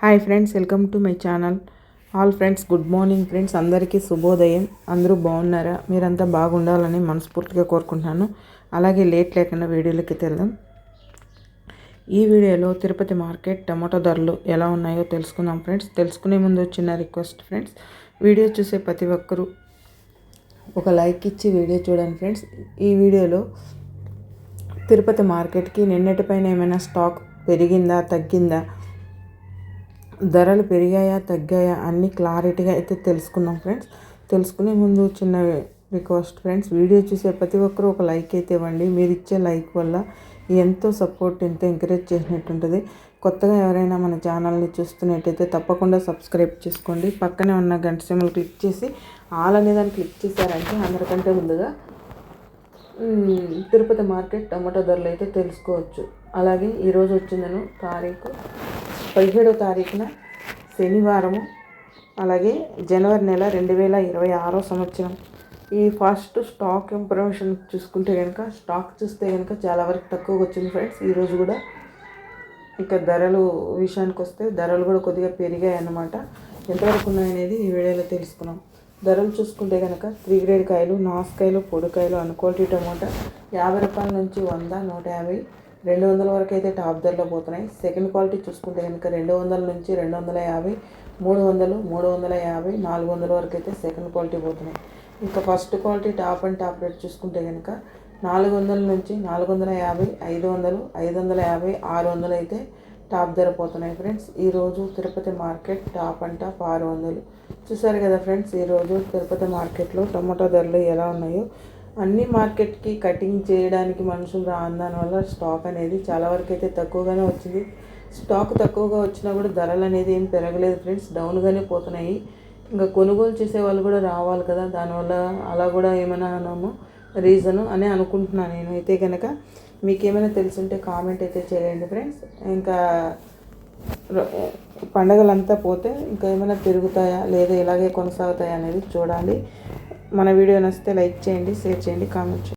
Hi friends welcome to my channel. All friends good morning friends. అందరికీ శుభోదయం. అందరూ బాగున్నారా? మీరంతా బాగుండాలని మనస్ఫూర్తిగా కోరుకుంటున్నాను. అలాగే లేట్ లేకుండా వీడియోలోకి వెళ్దాం. ఈ వీడియోలో తిరుపతి మార్కెట్ టమాటో ధరలు ఎలా ఉన్నాయో తెలుసుకుందాం ఫ్రెండ్స్. తెలుసుకునే ముందు వచ్చిన రిక్వెస్ట్ ఫ్రెండ్స్. వీడియో చూసే ప్రతి ఒక్కరూ ఒక లైక్ ఇచ్చి వీడియో చూడండి ఫ్రెండ్స్. ఈ వీడియోలో తిరుపతి మార్కెట్కి నిన్నటిపైన ఏమైనా స్టాక్ పెరిగిందా తగ్గిందా? ధరలు పెరిగాయా తగ్గాయా అన్నీ క్లారిటీగా అయితే తెలుసుకుందాం ఫ్రెండ్స్. తెలుసుకునే ముందు చిన్న రిక్వెస్ట్ ఫ్రెండ్స్ వీడియో చూసే ప్రతి ఒక్కరూ ఒక లైక్ అయితే ఇవ్వండి. మీరు ఇచ్చే లైక్ వల్ల ఎంతో సపోర్ట్ ఎంతో ఎంకరేజ్ చేసినట్టు ఉంటుంది కొత్తగా ఎవరైనా మన ఛానల్ని చూస్తున్నట్టయితే తప్పకుండా సబ్స్క్రైబ్ చేసుకోండి. పక్కనే ఉన్న గంట సిమ్మలు క్లిక్ చేసి ఆల్ అనే దాన్ని క్లిక్ చేశారంటే అందరికంటే ముందుగా తిరుపతి మార్కెట్ టమాటో ధరలు అయితే తెలుసుకోవచ్చు. అలాగే ఈరోజు వచ్చిందను తారీఖు పదిహేడో తారీఖున శనివారము అలాగే జనవరి నెల రెండు వేల ఇరవై ఆరో సంవత్సరం. ఈ ఫస్ట్ స్టాక్ ఇన్ఫర్మేషన్ చూసుకుంటే కనుక స్టాక్ చూస్తే కనుక చాలా వరకు తక్కువగా వచ్చింది ఫ్రెండ్స్. ఈరోజు కూడా ఇంకా ధరలు విషయానికి వస్తే ధరలు కూడా కొద్దిగా పెరిగాయి అన్నమాట ఎంతవరకు ఉన్నాయనేది ఈ వీడియోలో తెలుసుకున్నాం. ధరలు చూసుకుంటే కనుక త్రీ గ్రేడ్ కాయలు నాసుకాయలు పొడికాయలు అనుకోటి టమోటా యాభై రూపాయల నుంచి వంద నూట యాభై. రెండు వందల వరకు అయితే టాప్ ధరలో పోతున్నాయి. సెకండ్ క్వాలిటీ చూసుకుంటే కనుక రెండు వందల నుంచి రెండు వందల యాభై మూడు వందలు మూడు వందల యాభై నాలుగు వందల వరకు అయితే సెకండ్ క్వాలిటీ పోతున్నాయి. ఇంకా first quality top and top rate చూసుకుంటే కనుక నాలుగు వందల నుంచి నాలుగు వందల యాభై ఐదు వందలు ఐదు వందల యాభై ఆరు వందలు అయితే టాప్ ధర పోతున్నాయి ఫ్రెండ్స్. ఈరోజు Tirupati market top and top ఆరు వందలు. చూసారు కదా ఫ్రెండ్స్ ఈరోజు తిరుపతి మార్కెట్లో టమాటో ధరలు ఎలా ఉన్నాయో. అన్ని మార్కెట్కి కటింగ్ చేయడానికి మనుషులు రాని వల్ల స్టాక్ అనేది చాలా వరకు అయితే తక్కువగానే వచ్చింది. స్టాక్ తక్కువగా వచ్చినా కూడా ధరలు అనేది ఏం పెరగలేదు ఫ్రెండ్స్ డౌన్గానే పోతున్నాయి. ఇంకా కొనుగోలు చేసే వాళ్ళు కూడా రావాలి కదా దానివల్ల అలా కూడా ఏమైనా అన్నాము రీజను అని అనుకుంటున్నాను నేను. అయితే కనుక మీకు ఏమైనా తెలుసుంటే కామెంట్ అయితే చేయండి ఫ్రెండ్స్. ఇంకా పండగలంతా పోతే ఇంకా ఏమైనా పెరుగుతాయా లేదా ఇలాగే కొనసాగుతాయా అనేది చూడాలి మన వీడియో నచ్చితే లైక్ చేయండి షేర్ చేయండి కామెంట్ చేయండి.